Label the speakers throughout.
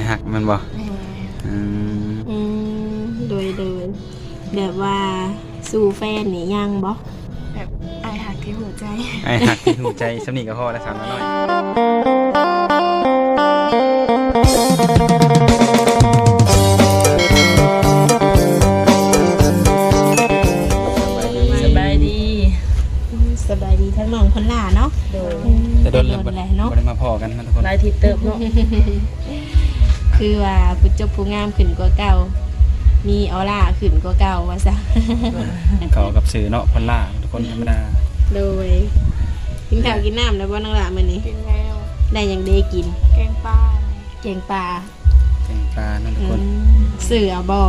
Speaker 1: อ้หักแมันบ่
Speaker 2: แม่
Speaker 1: อืม
Speaker 3: อืมโดยโดยแบบว่าสู่แฟนนี่ยังบ่
Speaker 2: แบบไอายหักที่หัวใจ
Speaker 1: ไอ้หักที่ถูกใจสำนีก็พอแล้วสามน้อย
Speaker 4: สบายดี
Speaker 3: อืมสบายดีทั้งน้องคนหล่าเนาะ
Speaker 4: โดย
Speaker 3: อืม
Speaker 1: แต่โดนแล้ว
Speaker 3: โด
Speaker 1: บ่
Speaker 3: น
Speaker 1: ได้
Speaker 3: แหละเนาะ
Speaker 1: บ่ได้มาพอกันนะทุกคน
Speaker 4: หลายทิศเติบเนาะ
Speaker 3: คือว่าผู้จบผู้งามขึ้นกว่าเก่า มีออร่าขึ้นกว่าเก่าว่าซะ
Speaker 1: เขากับสื่อเนาะพนล่าทุกคนธรรมดา
Speaker 3: โดยกินข้าวกินน้ำแล้วบ่นังละมื้อนี้
Speaker 2: กินแล้ว
Speaker 3: ได้หยังได้กิน
Speaker 2: แกงปลา
Speaker 3: แกงปลา
Speaker 1: แข่งปลานั่นทุก
Speaker 3: อื
Speaker 1: คน
Speaker 3: มซื้อเอาบ่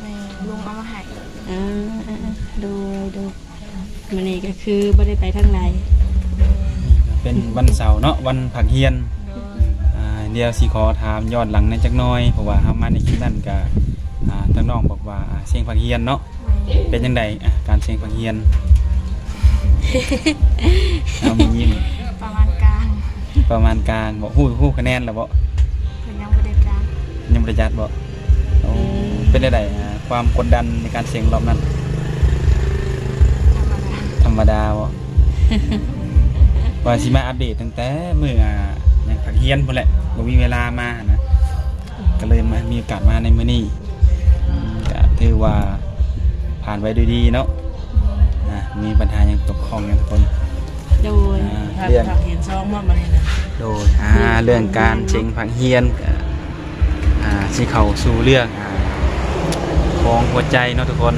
Speaker 2: แม่ลุงเอามาให้
Speaker 3: อ่าๆๆโดยโดยมื้อนี้ก็คือบ่ได้ไปทางไหน
Speaker 1: นี่ก็เป็นวันเสาร์เนาะวันผักเฮียน
Speaker 2: โดย
Speaker 1: อ่า เดี๋ยวสิขอถามย้อนหลังในอยจักหน้อยเพราะว่าเฮามาในคลิปนั้นก็อ่าทั้งน้องบอกว่าอ่าเสียงผักเฮียนเนาะ
Speaker 2: แม่
Speaker 1: เป็นจังไดอะการเสียงผักเฮียนเอามียิ้ม
Speaker 2: ประมาณกลาง
Speaker 1: ประมาณกลางบอกฮู้ฮู้คะแนนแล้วบ่
Speaker 2: เพิ่นยังบ่ได้จ้าง
Speaker 1: ยังบ่ได้จัดบ่โอ้เป็นจังไดอ่าความกดดันในการเสียงรอบนั้น
Speaker 2: ธรรมดา
Speaker 1: ธรรมดาบ่ ว่าสิมาอัปเดตตั้งแต่มื้ออ่ายังผักเฮียนพุ่นแหละบ่มีเวลามานะก็เลยมามีโอกาสมาในมื้อนี้อืมก็ถือว่าผ่านไปด้วยดีเนาะอะมีปัญหาหยังตกข้องหยังทุกคน
Speaker 3: โดย
Speaker 1: อ่า
Speaker 4: ถ้า
Speaker 1: เรื่อง
Speaker 4: ผักเห็นช่องมาบัดนี้นะ
Speaker 1: โดยอ่าเรื่องการเชิงผักเฮียนก็อ่าสิเข้าสู่เรื่องอ่าของหัวใจเนาะทุกคน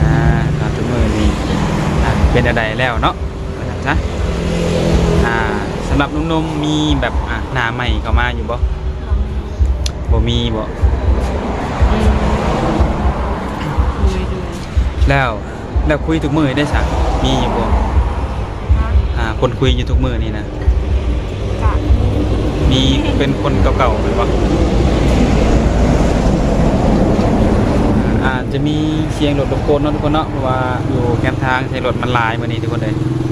Speaker 1: อ่าตอนทุกมื้อนี้อ่าเป็นอะไรแล้วเนาะว่าจังซะอ่าสำหรับหนุ่มๆมีแบบอ่าหน้าใหม่เข้ามาอยู่บ่บ่มีบ่
Speaker 3: อืมโดยโดย
Speaker 1: แล้วแล้วคุยทุกมื้อได้ซะมีอยู่บ่
Speaker 2: ฮะ
Speaker 1: อ่าคนคุยอยู่ทุกมื้อนี่นะ
Speaker 2: กะ
Speaker 1: มีเป็นคนเก่าๆหรือเปล่าอาจจะมีเสียงรถรบกวนเนาะทุกคนเนาะเพราะว่าอยู่แคมป์ทางใช้รถมันหลายมื่อนี้ทุกคนเลยแล้วก็แห้ง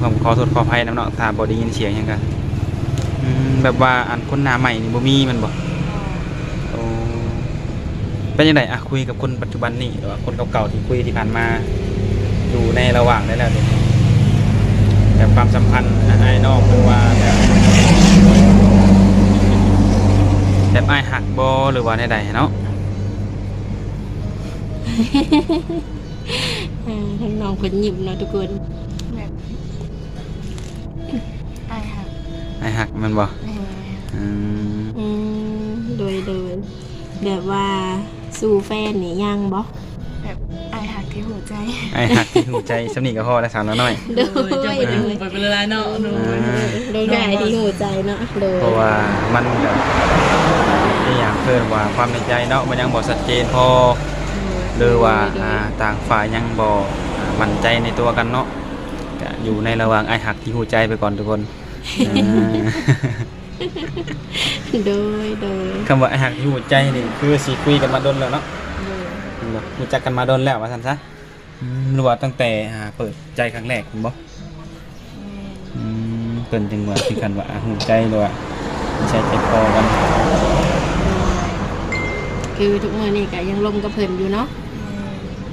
Speaker 1: ความขอโทษขออภัยน้ำเนาะถ้าบอได้ยินเสียงหยังกันอืมแบบว่าอันคนหน้าใหม่นี่บ่มีมันบ่โอ้เป็นยังไงอะคุยกับคนปัจจุบันนี่หรือว่าคนเก่าๆที่คุยที่ผ่านมาอยู่ในระหว่างได้แล้วเดี๋ยวนี้แบบความสัมพันธ์อ้ายน้องหรือว่าแบบแบบไอายหักบอหรือว่าใดๆเนาะ
Speaker 3: อ่าทั้งน้องเพิ่นยิ้มเนาะทุกคน
Speaker 2: ไอายหัก
Speaker 1: แมันบ่
Speaker 2: แม่
Speaker 1: อืม
Speaker 3: อืมโดยโดยแบบว่าสู่แฟนนี่ยังบ่
Speaker 2: แบบไอายหักที่หัวใจ
Speaker 1: ไอายหักที่ถูกใจสำนีก็พอแล้วสาวน้อย
Speaker 3: โด
Speaker 4: โดย
Speaker 3: ย
Speaker 4: จะ
Speaker 3: โด
Speaker 4: ไป
Speaker 3: ย
Speaker 4: ดูไปเป็นเวลาเนาะโด
Speaker 1: อ่
Speaker 4: ยา
Speaker 3: โดยได้ที่หัวใจเนาะโดย
Speaker 1: เพราะว่ามันแบบนี่อย่างเพิ่นว่าความในใจเนาะมันยังบ่ชัดเจนพอหรือว่าอ่าต่างฝ่ายยังบ่อ่ามั่นใจในตัวกันเนาะก็อยู่ในระหว่างไอายหักที่หูใจไปก่อนทุกคนอ่า
Speaker 3: โดยโดย
Speaker 1: คำว่าไอายหักที่หูใจนี่คือสิคุยกันมาดนแล้วเนาะรู้จักกันมาโดนแล้วว่าซั่นซะอืมหรือว่าตั้งแต่อ่าเปิดใจครั้งแรกคุณบ่
Speaker 2: แม่
Speaker 1: อืมเพิ่นจึงว่าคือกันว่าอ่าหูใจหรือว่าใช่ใจคอกัน
Speaker 3: คือทุกมื้อนี้ก็ยังลมกับเพิ่นอยู่เนาะ
Speaker 2: แม่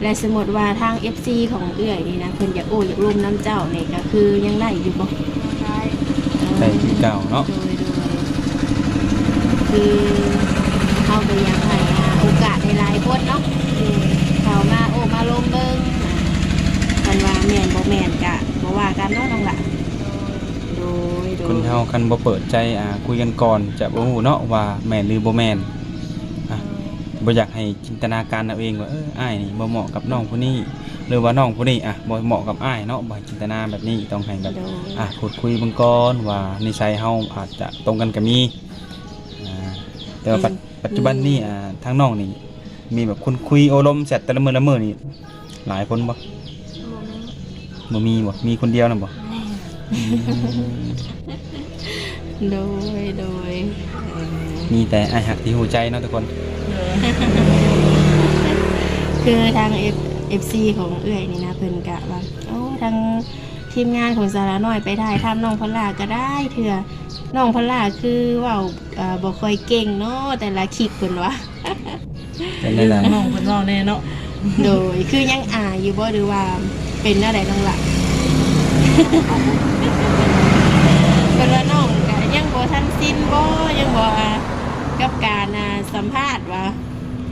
Speaker 3: และสมมติว่าทาง FC ของเอื้อยนี่นะเพิ่นอยากโอ้อยากร่วมน้ำเจ้านี่ก็คือยังได้อยู่บ่
Speaker 2: ได้
Speaker 1: ได้คือ เก่าเนาะ
Speaker 3: โดยโดยคือเฮาก็อยากให้อ่าโอกาสหลายๆคนเนาะเข้ามาโอ้มาลมเบิ่งอ่ากันว่าแม่นบ่แม่นก็บ่ว่ากันเนาะน้องล่ะโดยโดย
Speaker 1: คนเฮาคันบ่เปิดใจอ่าคุยกันก่อนจะบ่ฮู้เนาะว่าแม่นหรือบ่แม่นอะบ่อยากให้จินตนาการเอาเองว่าเอออ้ายนี่บ่เหมาะกับน้องผู้นี้ หรือว่าน้องผู้นี้อะบ่เหมาะกับอ้ายเนาะบ่ให้จินตนาแบบนี้ต้องให้แบบ
Speaker 3: โดย
Speaker 1: อะพูดคุยเบิ่งก่อนว่านิสัยเฮาอาจจะตรงกันก็มีอ่าแต่ว่าปัจปัจจุบันนี้อ่าทางน้องนี่มีแบบคนคุยโอลมแซดแต่ละมื้อละมื้อนี่หลายคนบ่
Speaker 2: โมมี
Speaker 1: บ่มีบ่มีคนเดียวน่ะบ่
Speaker 2: แม่
Speaker 3: โดย โดยเอ่อ
Speaker 1: มีแต่ไอ้ายหักที่หูใจเนาะทุกคน
Speaker 3: คือทาง F FC ของเอื้อยนี่นะเพิ่นกะว่าโอ้ทางทีมงานของสาระน้อยไปได้ทำน้องพลาก็ได้เถื่อน้องพลาคือเว่าเอ่อบ่ค่อยเก่งเนาะแต่ละคลิปเพิ่นว่า
Speaker 1: เป็นได้ไร
Speaker 4: น้องเพิ่นเว้าแน่เนาะ
Speaker 3: โดยคือยังอายอยู่บ่หรือว่าเป็นอะไรน้องล่ะเป็นว่าน้องก็ยังบ่ทันสิ้นบ่ยังบ่อ่ากับการอ่าสัมภาษณ์ว่า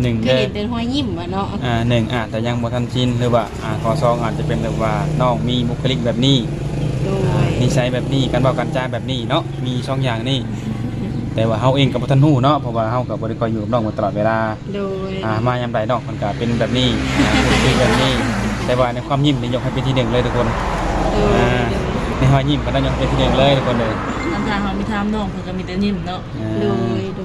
Speaker 1: หนึ่ง
Speaker 3: คือ
Speaker 1: เด้
Speaker 3: เห็นแต่หัวยิ้มว่าเนาะ
Speaker 1: อ่าหนึ่งอาจจะยังบ่ทันชินหรือว่าอ่าข้อสองอาจจะเป็นแบบว่าน้องมีบุคลิกแบบนี้
Speaker 3: โดย
Speaker 1: นิสัยแบบนี้การบอกการจ้าแบบนี้เนาะมีช่องอย่างนี้แต่ว่าเฮาเองกับบ่ทันฮู้เนาะเพราะว่าเฮากับบ่ได้คอยอยู่กับน้องมาตลอดเวลา
Speaker 3: โดย
Speaker 1: อ่ามายามใดน้องมันก็เป็นแบบนี้อ่าเป็นแบบนี้ แต่ว่าในความยิ้มนี่ยกให้เป็นที่หนึ่งเลยทุกคน
Speaker 3: โดย
Speaker 1: อ่าในรอยยิ้มก็ต้องยกเป็นที่หนึ่งเลยทุกคนเลย
Speaker 4: น้ำตาเฮามีถามน้องเพิ่นก็มีแต่ยิ้มเนาะ
Speaker 1: อ่า
Speaker 3: โดยโดย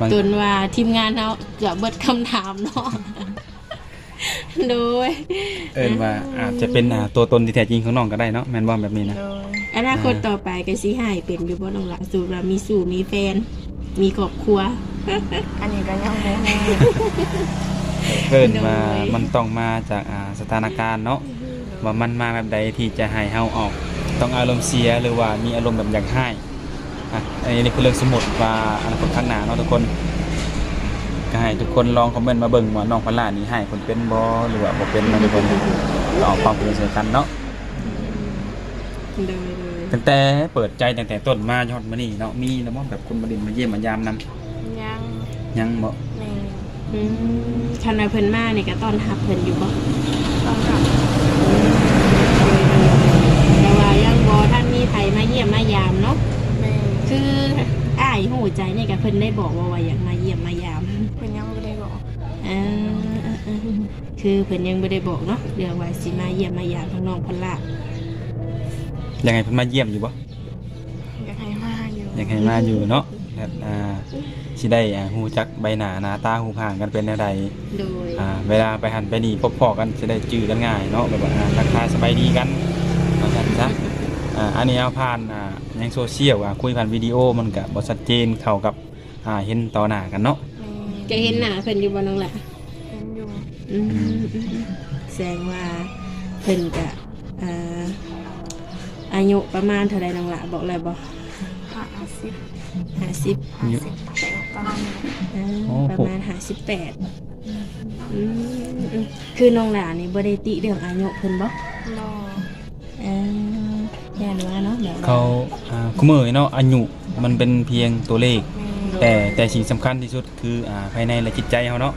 Speaker 1: บาง
Speaker 3: จนว่าทีมงานเฮาเกือบเบิดคำถามเนาะโดย
Speaker 1: เอิ้นว่าอาจจะเป็นอ่าตัวตนที่แท้จริงของน้องก็ได้เนาะแม่นบ่แบบนี้นะ
Speaker 2: โดย
Speaker 3: อนาคตต่อไปก็สิหายเป็นอยู่บ่น้องละสู่ว่ามีสู่มีแฟน มีครอบครัว
Speaker 2: อันนี้ก็ยังบ่ฮู้
Speaker 1: เอิ้นว่า
Speaker 3: โดย
Speaker 1: มันต้องมาจากอ่าสถานการณ์เนาะว่ามันมาแบบใดที่จะให้เฮาออก ต้องอารมณ์เสียหรือว่ามีอารมณ์แบบอยากให้ อะอันนี้คือเรื่องสมมุติว่าอนาคตข้างหน้าเนาะทุกคนก็ให้ทุกคนลองคอมเมนต์มาเบิ่งว่าน้องพลานี่ให้คนเป็นบ่หรือว่าบ่เป็นเนาะทุกคนลองความเป็นใส่กันเนาะ
Speaker 3: โดยโดย
Speaker 1: ตั้งแต่เปิดใจตั้งแต่ต้นมายอดมานี่เนาะมีแล้วบ่แบบคนมาดินมาเยี่ยมมายามนํ
Speaker 2: ยัง
Speaker 1: ยังบ่
Speaker 2: แม่
Speaker 3: อืมคันว่าเพิ่นมานี่ก็ต้อนรับเพิ่นอยู่บ่
Speaker 2: ต้องรับ
Speaker 3: แต่ว่ายังบ่ท่านมีไผมาเยี่ยมมายามเนาะ
Speaker 2: แม่
Speaker 3: คืออ้ายหูใจนี่ก็เพิ่นได้บอกว่าว่าอยากมาเยี่ยมมายาม
Speaker 2: เพิ่นยังบ่ได้บอก
Speaker 3: เออคือเพิ่นยังบ่ได้บอกเนาะเรื่องว่าสิมาเยี่ยมมายามทั้งน้องพลละ
Speaker 1: ยังไงเพิ่นมาเยี่ยมอยู่บ่
Speaker 2: อยากให้มาอยู่
Speaker 1: ยังให้มาอยู่เนาะแบบอ่าสิได้อ่าฮู้จักใบหน้าหน้าตาฮู้ห่างกันเป็นแนวใด
Speaker 3: โดย
Speaker 1: อ่าเวลาไปหันไปนี่พบพอกันจะได้จื้อกันง่ายเนาะแบบว่าอ่าทักทายสบายดีกันว่าซั่นซะ อ่าอันนี้เอาผ่านอ่ายังโซเชียลอะคุยผ่านวิดีโอมันก็บ่ชัดเจนเข้ากับอ่าเห็นต่อหน้ากันเนาะ
Speaker 2: แม่
Speaker 3: จะเห็นหน้าเพิ่นอยู่บ่น้องละ
Speaker 2: เห็นอยู่
Speaker 3: อืมแสดงว่าเพิ่นก็อ่าอายุประมาณเท่าใดน้องละบอกเลยบ่
Speaker 2: 50
Speaker 3: 50
Speaker 2: 50ประมาณนี้
Speaker 3: อ่า
Speaker 1: โอ้
Speaker 3: ประมาณ58อืมอืมคือน้องหลานนี่บ่ได้ติเรื่องอายุเพิ่นบ่
Speaker 2: รอ
Speaker 3: เอ่อ ย่านว่าเนาะแบบว่
Speaker 1: เขาอ่าคุมือเนาะอายุมันเป็นเพียงตัวเลข
Speaker 2: แม่
Speaker 1: แต่แต่สิ่งสำคัญที่สุดคืออ่าภายในและจิตใจเขาเนาะ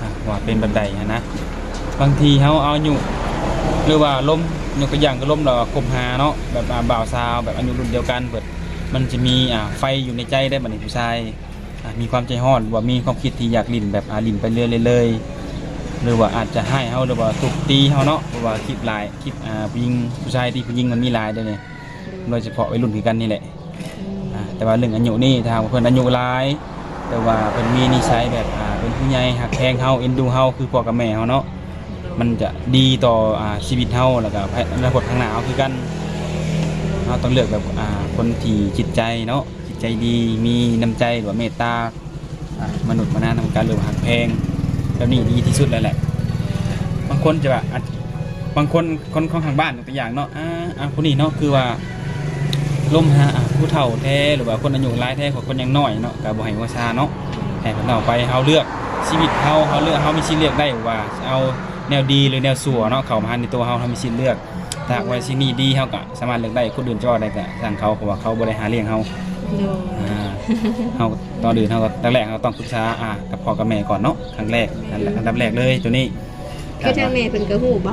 Speaker 1: อ่าว่าเป็นแบบใดหั้นนะบางทีเขาเอาอายุหรือว่าล้มยกตัวอย่างก็ล้มเราคบหาเนาะแบบอ่าบ่าวสาวแบบอายุรุ่นเดียวกันเปิดมันจะมีอ่าไฟอยู่ในใจได้บัดนี้ผู้ชายอ่ามีความใจฮ้อนหรือว่ามีความคิดที่อยากลิ่นแบบอาลิ่นไปเรื่อยๆเลย หรือว่าอาจจะให้เขาหรือว่าตุกตีเขาเนาะหรือว่าคลิปหลายคลิปอ่าผู้หญิงผู้ชายที่ผู้หญิงมันมีหลายเด้อเนี่ยโดยเฉพาะวัยรุ่นคือกันนี่แหละอ่าแต่ว่าเรื่องอายุนี่ทางเพิ่นอายุหลาย แต่ว่าเพิ่นมีนิสัยแบบอ่าเป็นผู้ใหญ่หักแพงเฮาเอ็นดูเฮาคือพ่อกับแม่เฮาเนาะมันจะดีต่ออ่าชีวิตเฮาแล้วก็อนาคตข้างหน้าเฮาคือกันเฮาต้องเลือกแบบอ่าคนที่จิตใจเนาะจิตใจดีมีน้ำใจหรือว่าเมตตาอามนุษย์มานานำกันหรือว่าหักแพง แบบนี้ดีที่สุดแล้วแหละ บางคนจะแบบอาบางคนคนของทางบ้านตัวอย่างเนาะอ่าอ่าคนนี้เนาะคือว่าล้มหาอะผู้เฒ่าแท้หรือว่าคนอายุหลายแท้ของคนยังน้อยเนาะก็บ่ให้วาชาเนาะให้เพิ่นเอาไปเฮาเลือกชีวิตเฮาเฮาเลือกเฮามีสิทธิ์เลือกได้ว่าเอาแนวดีหรือแนวชั่วเนาะเขามาในตัวเฮาเฮามีสิทธิ์เลือกถ้าว่าสิ่งนี้ดีเฮาก็สามารถเลือกได้คนอื่นจะว่าได้ก็ทางเขาเพราะว่าเขาบ่ได้หารเลี้ยงเฮา
Speaker 3: โดย
Speaker 1: อ่าเฮาตอนอื่นเฮาก็แรกๆเฮาต้องปรึกษาอ่ากับพ่อกับแม่ก่อนเนาะครั้งแรกนั่นแหละอันดับแรกเลยตัวนี้
Speaker 3: คือทางแม่เพิ่นก็ฮู้บ่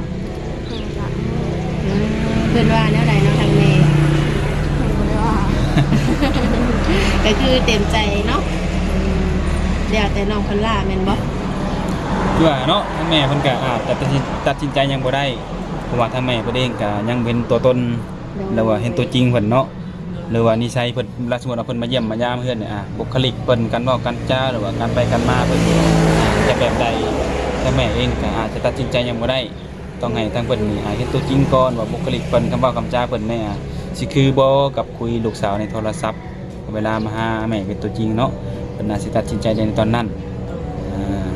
Speaker 2: เพิ่นก็
Speaker 3: อืมเพิ่นว่าแนวใดเนาะทางแม่
Speaker 2: เพิ่นบ่ได้ว่า
Speaker 3: ก็คือเต็มใจเนาะอืมแล้วแต่น้องพลล่าแม่นบ่
Speaker 1: คือว่าเนาะทางแม่เพิ่นก็อาจจะตัดสินตัดสินใจยังบ่ได้เพราะว่าทางแม่เพิ่นเองก็ยังเป็นตัวตนแล้วว่าเห็นตัวจริงเพิ่นเนาะ หรือว่านิสัยเพิ่นลาสมมุติว่าเพิ่นมาเยี่ยมมายามเพื่อนเนี่ยอะบุคลิกเพิ่นการเว้าการจาหรือว่าการไปการมาเพิ่นจะแบบใดแต่แม่เองก็อาจจะตัดสินใจยังบ่ได้ ต้องให้ทางเพิ่นนี่อ่าเห็นตัวจริงก่อนว่าบุคลิกเพิ่นคำเว้าคำจ้าเพิ่นเนี่อะสิคือบ่กับคุยลูกสาวในโทรศัพท์ เวลามาหาแม่เป็นตัวจริงเนาะเพิ่นน่าสิตัดสินใจได้ในตอนนั้นอ่า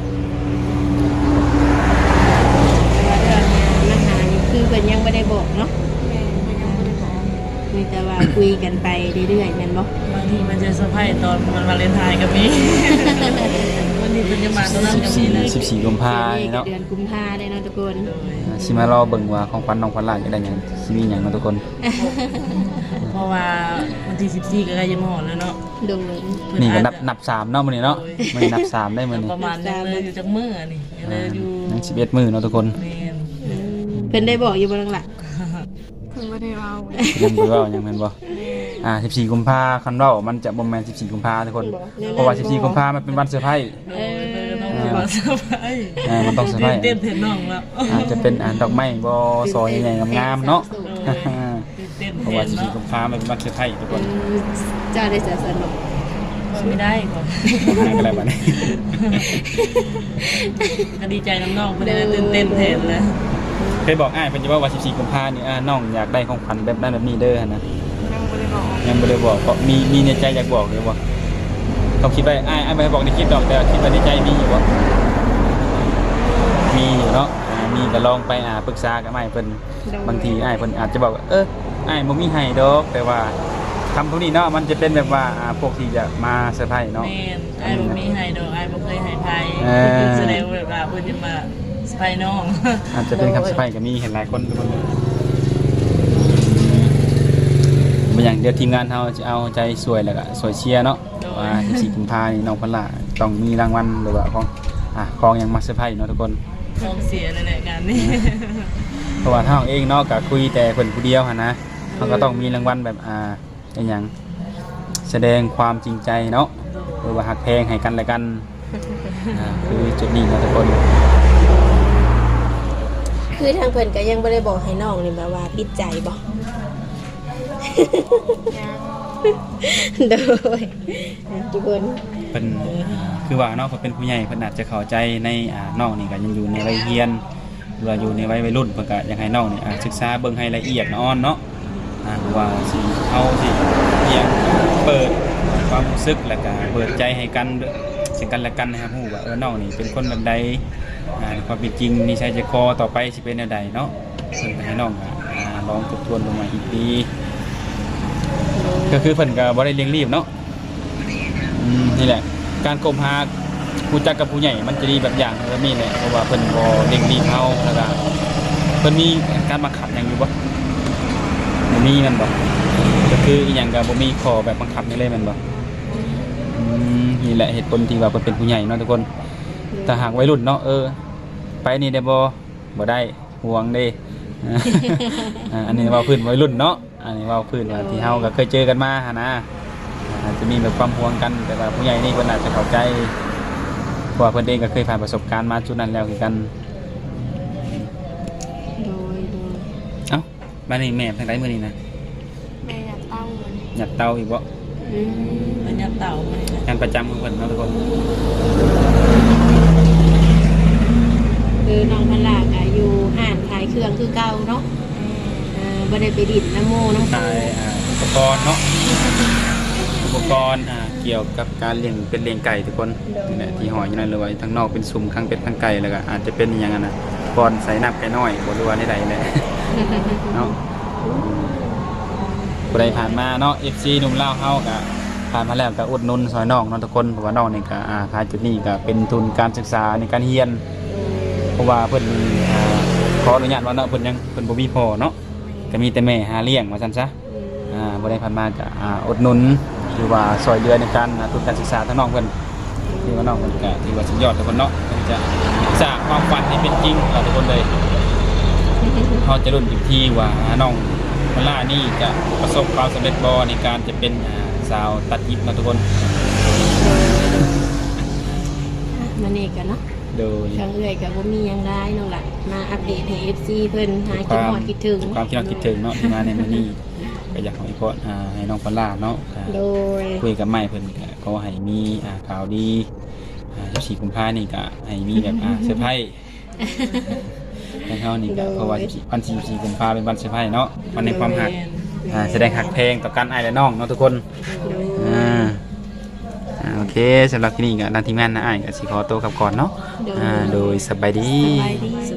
Speaker 3: แต่ว่าเรื่องมาหานี่ คือเพิ่นยังบ่ได้บอกเนาะ
Speaker 2: แม่เพิ่นยังบ่ได้บอก
Speaker 3: มีแต่ว่าคุยกันไปเรื่อยๆแม่นบ่
Speaker 4: บางทีมันจะเซอร์ไพรส์ตอนมันวาเลนไทน์กับมีวันนี้เป็นจะมาตอนนั้นกับมีเลย
Speaker 1: 14 14กุมภาพันธ์เนาะ
Speaker 3: เดือนกุมภาได้เนาะทุกคน
Speaker 1: อ่าสิมารอเบิ่งว่าของขวัญน้องขวัญหลานจะได้หยังสิมีหยังเนาะทุกคน
Speaker 4: เพราะว่าวันที่สิบสี่ก็ใกล้จะมาหอดแล้วเนาะ
Speaker 3: โดย
Speaker 4: เพิ่
Speaker 1: นี่ก็
Speaker 4: อาจ
Speaker 1: นับ
Speaker 4: จะ
Speaker 1: นับสามเนาะมื้อนี้เนาะมื้อนี้นับสามได้มื้อนี้
Speaker 4: ประมาณยังเลยอยู่จักมือนี่ยังเลยอยู่
Speaker 1: ยัง11มื้อเนาะทุกคน
Speaker 4: แมน
Speaker 3: อืมเพิ่นได้บอกอยู่บ่ลังล่ะ
Speaker 2: เพิ่งไม่ได้เอา
Speaker 1: ยังบ่เว้ายังแม่นบ่อ่า14กุมภาคันเว้ามันจะบ่แม่น14กุมภาทุกคน เพราะว่า14กุมภามันเป็นวันเซอร์ไพรส์
Speaker 4: เออต้องมีความเซอร์ไพรส์
Speaker 1: อ่ามันต้องเซอร์ไพรส์
Speaker 4: เต้นเต้นน้องแล้ว
Speaker 1: อาจจะเป็นอ่าดอกไม้บ่ซอยใหญ่ๆงามๆเนาะ
Speaker 4: เต้น
Speaker 1: เพราะ
Speaker 4: เต้
Speaker 1: ว่าน14
Speaker 4: เนาะ
Speaker 1: กุมภามันเป็นวันเซอร์ไพรส์ทุกคน
Speaker 3: อืมเจ้าได้เสียสนุก
Speaker 4: ไม่ได้ก่อน
Speaker 1: หากันอะไรบัดนี้
Speaker 4: ก็ดีใจน้องๆไม่ได้เต้นเต้นเต้นเลย
Speaker 1: เคยบอกอ้ายเพิ่นจะว่าวัน14กุมภานี่อ่าน้องอยากได้ของขวัญแบบนั้นแบบนี้เด้อหั่นนะ
Speaker 2: ยังไม่ได้บอก
Speaker 1: ยังบ่ได้บอกก็มีมีในใจอยากบอกเลยบ่ต้องคิดไว้อ้ายอ้ายบ่ให้บอกในคลิปดอกแต่คิดว่าในใจมีอยู่บ่มีอยู่เนาะอ่ามีก็ลองไปอ่าปรึกษากับอ้ายเพิ่นบางทีอ้ายเพิ่นอาจจะบอกว่าเอออ้ายบ่มีให้ดอกแต่ว่าคำพวกนี้เนาะมันจะเป็นแบบว่าอ่าพวกที่จะมาเซอร์ไพรส์เนาะ
Speaker 4: แม่นไอ้บ่มีให้ดอกไอ้บ่เคยให้ไผ
Speaker 1: เออ
Speaker 4: แสดงว่าแบบว่าเพิ่นจะมา สไปน้อง
Speaker 1: อาจจะเป็นคำเซอร์ไพรส์ก็มีเห็นหลายคนทุกคนบางอย่างเดี๋ยวทีมงานเราจะเอาใจสวยแล้วก็สวยเชียร์เนาะว่า14กุมภานี่น้องพนล่าต้องมีรางวัลหรือว่าของอะของหยังมาเซอร์ไพรส์เนาะทุกคน
Speaker 4: ท้องเสียนั่นแหละงานนี้
Speaker 1: เพราะว่าถ้าเราเองเนาะก็คุยแต่คนผู้เดียวหั่นนะเราก็ต้องมีรางวัลแบบอ่าเป็นหยังแสดงความจริงใจเนาะหรือว่าหักแพงให้กันและกันอ่าคือจุดนี้เนาะทุกคน
Speaker 3: คือทางเพิ่นก็ยังบ่ได้บอกให้น้องนี่แบบว่าปิดใจบ่ โดยทุกคน
Speaker 1: เป็นคือว่าเนาะเพิ่นเป็นผู้ใหญ่เพิ่นอาจจะเข้าใจในอ่าน้องนี่ก็ยังอยู่ในวัยเรียนหรือว่าอยู่ในวัยวัยรุ่นเพิ่นก็อยากให้น้องนี่อ่าศึกษาเบิ่งให้ละเอียดอ่อนเนาะอ่าว่าสิเอาสิเอียงเปิดความรู้สึกแล้วก็เปิดใจให้กันซึ่งกันและกันนะครับฮู้ว่าเออน้องนี่เป็นคนแบบใด อ่าความเป็นจริงนิสัยใจคอต่อไปสิเป็นแนวใดเนาะเพิ่นก็ให้น้องอะอ่าลองทบทวนลงมาอีกทีก็คือเพิ่นก็บ่ได้เร่งรีบเนาะอืมนี่แหละ การกลมหาผู้จักกับผู้ใหญ่มันจะดีแบบอย่างแบบนี้แหละเพราะว่าเพิ่นบ่เร่งรีบเฮาแล้วก็เพิ่นมีการบังคับหยังอยู่บ่บ่มีมันบ่ก็คืออีหยังก็บ่มีข้อแบบบังคับนี่เลยแม่นบ่อืมนี่แหละเหตุผลที่ว่าเพิ่นเป็นผู้ใหญ่เนาะทุกคน ถ้าหากวัยรุ่นเนาะเออ ไปนี่ได้บ่บ่ได้ห่วงเด้ อ่าอันนี้เว้าพื้นวัยรุ่นเนาะอันนี้เว้าพื้นว่าที่เฮาก็เคยเจอกันมาหั่นนะอาจจะมีแบบความห่วงกันแต่ว่าผู้ใหญ่นี่คนอาจจะเข้าใจเพราะว่าเพื่อนเองก็เคยผ่านประสบการณ์มาจุดนั้นแล้วคือกัน
Speaker 3: โดยโดย
Speaker 1: เอ้าบ้านนี้แม่ทางไหนมื้อนี้นะ
Speaker 2: แม่อยากเต้ามัน
Speaker 1: หยัดเตาอีกบ่
Speaker 3: อืม
Speaker 4: เป็นยับเต่าไปเลย
Speaker 1: งานประจำของเพิ่นเนาะทุกคน
Speaker 3: คือน้องพนลาก็อยู่ห้านขายเครื่องคือเก่าเนาะเออบ่ได้ไปดินน้ำโมน้ำ
Speaker 1: ขายอ่าอุปกรณ์เนาะอุปกรณ์อ่าเกี่ยวกับการเลี้ยงเป็นเลี้ยงไก่ทุกคนนี่แหละที่หอยอยู่นั่นเลยว่าทางนอกเป็นซุ้มข้างเป็ดข้างไก่แล้วก็อาจจะเป็นอหย่างนั้นนะบอนใส่น้ำไก่น้อยบ่รู้ว่าในใดแหละเนาะ ผู้ผ่านมาเนาะ FC หนุ่มเล่าวเฮาก็ผ่านมาแล้วก็อุดหนุนซอยน้องเนาะทุกคนเพราะว่าน้องนี่ก็อ่าขายจุดนี้ก็เป็นทุนการศึกษาในการเรียน เพราะว่าเพิ่นอ่าขออนุญาตว่าเนาะเพิ่นยังเพิ่นบ่มีพ่อเนาะก็มีแต่แม่หาเลี้ยงว่าซั่นซะอ่าบ่ได้ผ่านมาก็อ่าอุดหนุนหรือว่าซอยเดือในการอ่าทุนการศึกษาทั้งน้องเพิ่นที่ว่าน้องเพิ่นก็ถือว่าสุดยอดทุกคนเนาะเพิ่นจะสร้างความฝันให้เป็นจริงทุกคนเลย เขาจะรุ่นอีกทีว่าน้อง มาล่านี่จะประสบความสำเร็จบอในการจะเป็นอ่าสาวตัดยิบเนาะทุกคน
Speaker 3: มันเอกกันเนาะ
Speaker 1: โดย
Speaker 3: ทางเอื้อยกับบ่มีหยังได้น้องล่ะมาอัปเดตให้ FC เพิ่นหาคิดฮอดคิดถึง
Speaker 1: ความคิดเราคิดถึงเนาะที่มาในมื้อนี้ก็อยากให้พ่ออ่าให้น้องพลล่าเนาะอ่า
Speaker 3: โดย
Speaker 1: คุยกับไม่เพิ่นก็ก็ให้มีอ่าข่าวดีอ่า14กุมภานี่ก็ให้มีแบบอ่าเซอร์ไพรส์ ให้เฮานี่ก็เพราะว่า14วันที่14กุมภาเป็นวันเซอร์ไพรส์เนาะวันในความหักอ่าแสดงหักเพลงต่อกันอ้ายและน้องเนาะทุกคน
Speaker 3: โดย
Speaker 1: อ่าอ่าโอเคสำหรับที่นี่ก็ทางทีมงานนะอ้ายก็สิขอตัวกลับก่อนเนาะ
Speaker 3: โดย
Speaker 1: อ่าโดยสบายดี
Speaker 3: สบายดี
Speaker 4: สบาย